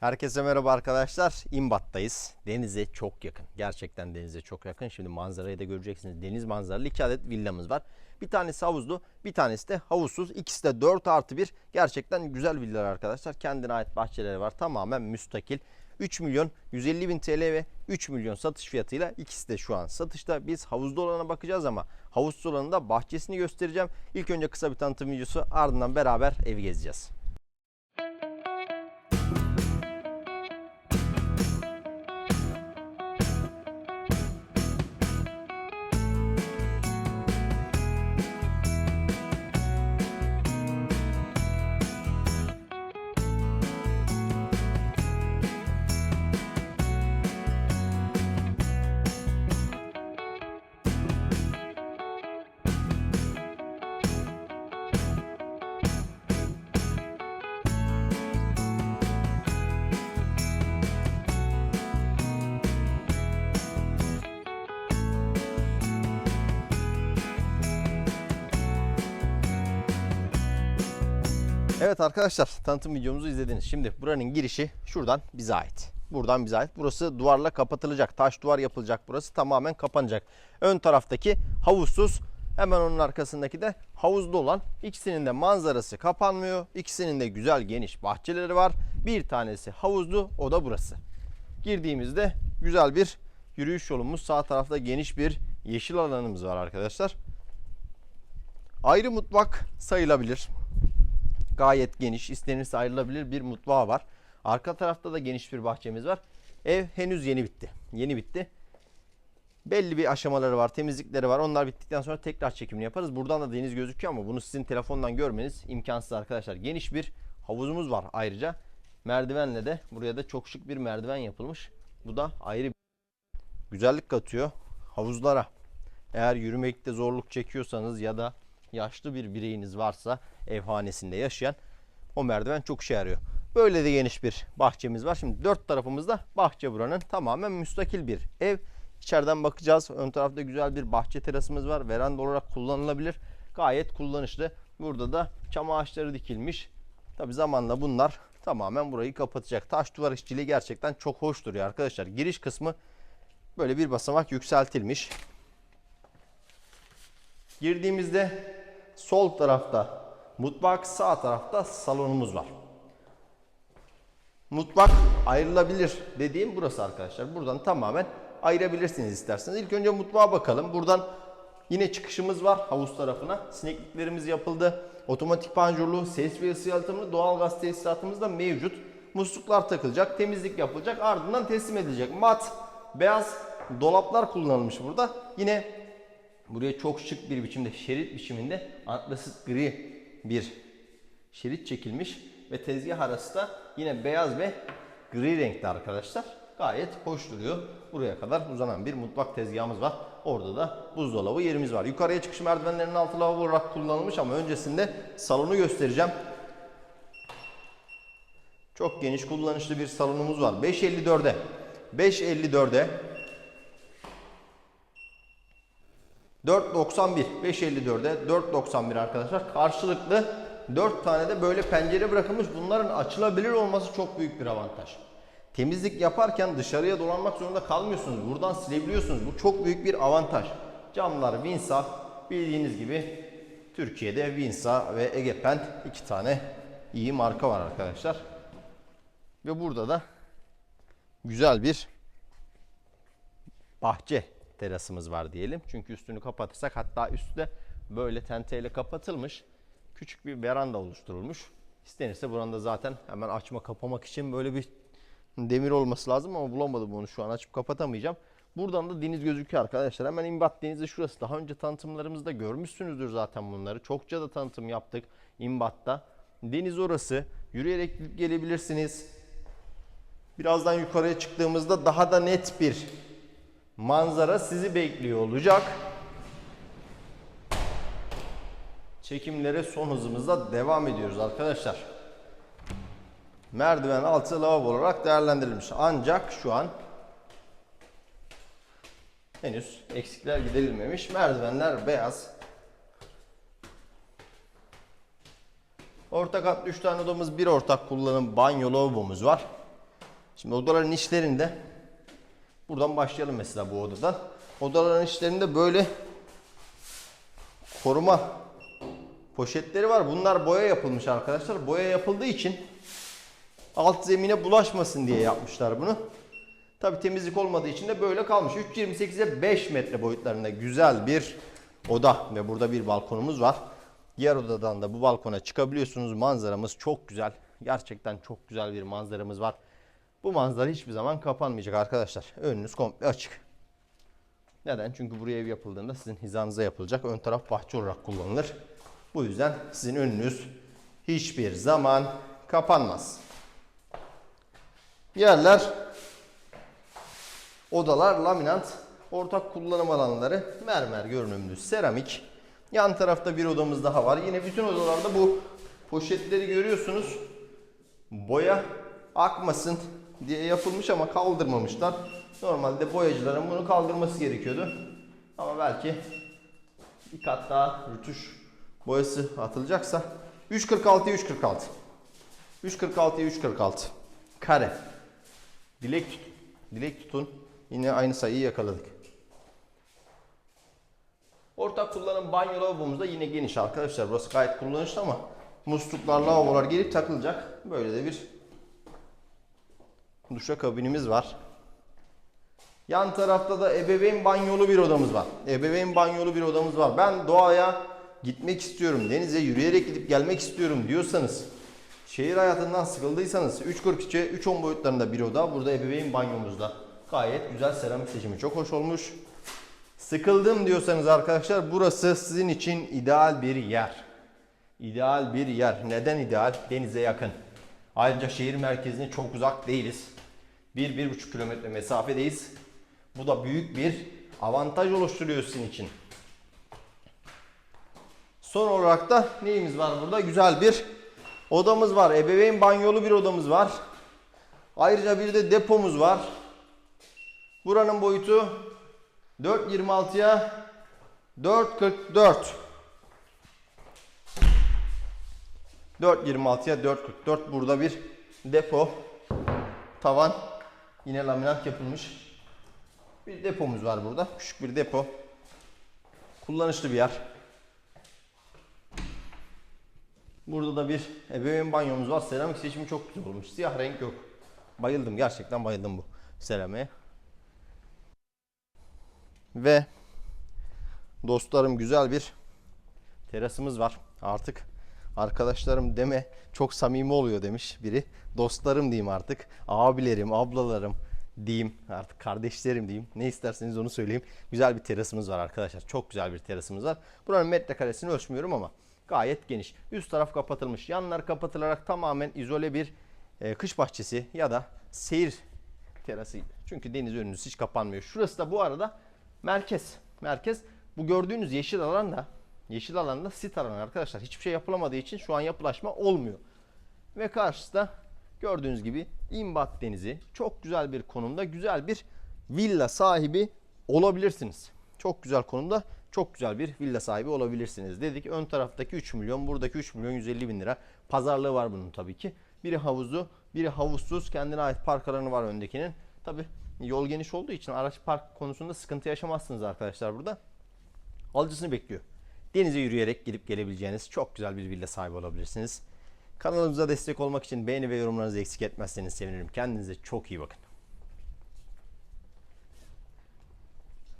Herkese merhaba arkadaşlar. İmbat'tayız. Denize çok yakın. Gerçekten denize çok yakın. Şimdi manzarayı da göreceksiniz. Deniz manzaralı iki adet villamız var. Bir tanesi havuzlu, bir tanesi de havuzsuz. İkisi de 4 artı 1. Gerçekten güzel villalar arkadaşlar. Kendine ait bahçeleri var. Tamamen müstakil. 3 milyon 150 bin TL ve 3 milyon satış fiyatıyla ikisi de şu an satışta. Biz havuzlu olana bakacağız ama havuzsuz olanın da bahçesini göstereceğim. İlk önce kısa bir tanıtım videosu ardından beraber evi gezeceğiz. Evet arkadaşlar tanıtım videomuzu izlediniz. Şimdi buranın girişi şuradan bize ait. Buradan bize ait. Burası duvarla kapatılacak. Taş duvar yapılacak. Burası tamamen kapanacak. Ön taraftaki havuzsuz. Hemen onun arkasındaki de havuzlu olan. İkisinin de manzarası kapanmıyor. İkisinin de güzel geniş bahçeleri var. Bir tanesi havuzlu. O da burası. Girdiğimizde güzel bir yürüyüş yolumuz. Sağ tarafta geniş bir yeşil alanımız var arkadaşlar. Ayrı mutfak sayılabilir gayet geniş, istenirse ayrılabilir bir mutfağı var. Arka tarafta da geniş bir bahçemiz var. Ev henüz yeni bitti. Yeni bitti. Belli bir aşamaları var, temizlikleri var. Onlar bittikten sonra tekrar çekimini yaparız. Buradan da deniz gözüküyor ama bunu sizin telefondan görmeniz imkansız arkadaşlar. Geniş bir havuzumuz var ayrıca. Merdivenle de buraya da çok şık bir merdiven yapılmış. Bu da ayrı bir güzellik katıyor havuzlara. Eğer yürümekte zorluk çekiyorsanız ya da yaşlı bir bireyiniz varsa evhanesinde yaşayan o merdiven çok işe yarıyor. Böyle de geniş bir bahçemiz var. Şimdi dört tarafımızda bahçe buranın tamamen müstakil bir ev. İçeriden bakacağız. Ön tarafta güzel bir bahçe terasımız var. Veranda olarak kullanılabilir. Gayet kullanışlı. Burada da çam ağaçları dikilmiş. Tabi zamanla bunlar tamamen burayı kapatacak. Taş duvar işçiliği gerçekten çok hoş duruyor arkadaşlar. Giriş kısmı böyle bir basamak yükseltilmiş. Girdiğimizde sol tarafta mutfak, sağ tarafta salonumuz var. Mutfak ayrılabilir dediğim burası arkadaşlar. Buradan tamamen ayırabilirsiniz isterseniz. İlk önce mutfağa bakalım. Buradan yine çıkışımız var havuz tarafına. Sinekliklerimiz yapıldı. Otomatik panjurlu, ses ve ısı yalıtımlı doğalgaz tesisatımız da mevcut. Musluklar takılacak, temizlik yapılacak, ardından teslim edilecek. Mat, beyaz dolaplar kullanılmış burada. Yine Buraya çok şık bir biçimde şerit biçiminde antrasit gri bir şerit çekilmiş ve tezgah arası da yine beyaz ve gri renkte arkadaşlar. Gayet hoş duruyor. Buraya kadar uzanan bir mutfak tezgahımız var. Orada da buzdolabı yerimiz var. Yukarıya çıkış merdivenlerinin altı lavabo olarak kullanılmış ama öncesinde salonu göstereceğim. Çok geniş kullanışlı bir salonumuz var. 5.54'e 5.54'e 4.91 5.54'e 4.91 arkadaşlar. Karşılıklı 4 tane de böyle pencere bırakılmış. Bunların açılabilir olması çok büyük bir avantaj. Temizlik yaparken dışarıya dolanmak zorunda kalmıyorsunuz. Buradan silebiliyorsunuz. Bu çok büyük bir avantaj. Camlar Vinsa bildiğiniz gibi Türkiye'de Vinsa ve Egepen iki tane iyi marka var arkadaşlar. Ve burada da güzel bir bahçe terasımız var diyelim. Çünkü üstünü kapatırsak hatta üstü de böyle tenteyle kapatılmış. Küçük bir veranda oluşturulmuş. İstenirse buranda zaten hemen açma kapamak için böyle bir demir olması lazım ama bulamadım onu şu an açıp kapatamayacağım. Buradan da deniz gözüküyor arkadaşlar. Hemen İmbat Denizi şurası. Daha önce tanıtımlarımızda görmüşsünüzdür zaten bunları. Çokça da tanıtım yaptık İmbat'ta. Deniz orası. Yürüyerek gelebilirsiniz. Birazdan yukarıya çıktığımızda daha da net bir manzara sizi bekliyor olacak. Çekimlere son hızımızda devam ediyoruz arkadaşlar. Merdiven altı lavabo olarak değerlendirilmiş. Ancak şu an henüz eksikler giderilmemiş. Merdivenler beyaz. Orta katlı 3 tane odamız, bir ortak kullanım banyo lavabomuz var. Şimdi odaların içlerinde buradan başlayalım mesela bu odadan. Odaların içlerinde böyle koruma poşetleri var. Bunlar boya yapılmış arkadaşlar. Boya yapıldığı için alt zemine bulaşmasın diye yapmışlar bunu. Tabi temizlik olmadığı için de böyle kalmış. 3.28'e 5 metre boyutlarında güzel bir oda ve burada bir balkonumuz var. Diğer odadan da bu balkona çıkabiliyorsunuz. Manzaramız çok güzel. Gerçekten çok güzel bir manzaramız var. Bu manzara hiçbir zaman kapanmayacak arkadaşlar. Önünüz komple açık. Neden? Çünkü buraya ev yapıldığında sizin hizanıza yapılacak. Ön taraf bahçe olarak kullanılır. Bu yüzden sizin önünüz hiçbir zaman kapanmaz. Yerler Odalar laminat, ortak kullanım alanları mermer görünümlü seramik. Yan tarafta bir odamız daha var. Yine bütün odalarda bu poşetleri görüyorsunuz. Boya akmasın diye yapılmış ama kaldırmamışlar. Normalde boyacıların bunu kaldırması gerekiyordu. Ama belki bir kat daha rütuş boyası atılacaksa 346 346 346 346 kare Dilek tut. Dilek tutun. Yine aynı sayıyı yakaladık. Ortak kullanım banyo lavabomuz da yine geniş arkadaşlar. Burası gayet kullanışlı ama musluklar, lavabolar gelip takılacak. Böyle de bir duşa kabinimiz var. Yan tarafta da ebeveyn banyolu bir odamız var. Ebeveyn banyolu bir odamız var. Ben doğaya gitmek istiyorum, denize yürüyerek gidip gelmek istiyorum diyorsanız, şehir hayatından sıkıldıysanız 3.42'ye 3.10 boyutlarında bir oda. Burada ebeveyn banyomuzda. Gayet güzel seramik seçimi çok hoş olmuş. Sıkıldım diyorsanız arkadaşlar burası sizin için ideal bir yer. İdeal bir yer. Neden ideal? Denize yakın. Ayrıca şehir merkezine çok uzak değiliz. 1-1,5 kilometre mesafedeyiz. Bu da büyük bir avantaj oluşturuyor sizin için. Son olarak da neyimiz var burada? Güzel bir odamız var. Ebeveyn banyolu bir odamız var. Ayrıca bir de depomuz var. Buranın boyutu 4.26'ya 4.44. 4.26'ya 4.44 burada bir depo. Tavan yine laminat yapılmış. Bir depomuz var burada. Küçük bir depo. Kullanışlı bir yer. Burada da bir ebeveyn banyomuz var. Seramik seçimi çok güzel olmuş. Siyah renk yok. Bayıldım. Gerçekten bayıldım bu seramiğe. Ve dostlarım güzel bir terasımız var. Artık arkadaşlarım deme çok samimi oluyor demiş biri. Dostlarım diyeyim artık. Abilerim, ablalarım diyeyim. Artık kardeşlerim diyeyim. Ne isterseniz onu söyleyeyim. Güzel bir terasımız var arkadaşlar. Çok güzel bir terasımız var. Buranın metrekaresini ölçmüyorum ama gayet geniş. Üst taraf kapatılmış. Yanlar kapatılarak tamamen izole bir e, kış bahçesi ya da seyir terası. Çünkü deniz önünüz hiç kapanmıyor. Şurası da bu arada merkez. Merkez. Bu gördüğünüz yeşil alan da yeşil alanda sit alanı arkadaşlar. Hiçbir şey yapılamadığı için şu an yapılaşma olmuyor. Ve karşıda gördüğünüz gibi İmbat Denizi çok güzel bir konumda güzel bir villa sahibi olabilirsiniz. Çok güzel konumda çok güzel bir villa sahibi olabilirsiniz dedik. Ön taraftaki 3 milyon buradaki 3 milyon 150 bin lira pazarlığı var bunun tabii ki. Biri havuzu biri havuzsuz kendine ait park alanı var öndekinin. Tabii yol geniş olduğu için araç park konusunda sıkıntı yaşamazsınız arkadaşlar burada. Alıcısını bekliyor. Denize yürüyerek gidip gelebileceğiniz çok güzel bir villa sahibi olabilirsiniz. Kanalımıza destek olmak için beğeni ve yorumlarınızı eksik etmezseniz sevinirim. Kendinize çok iyi bakın.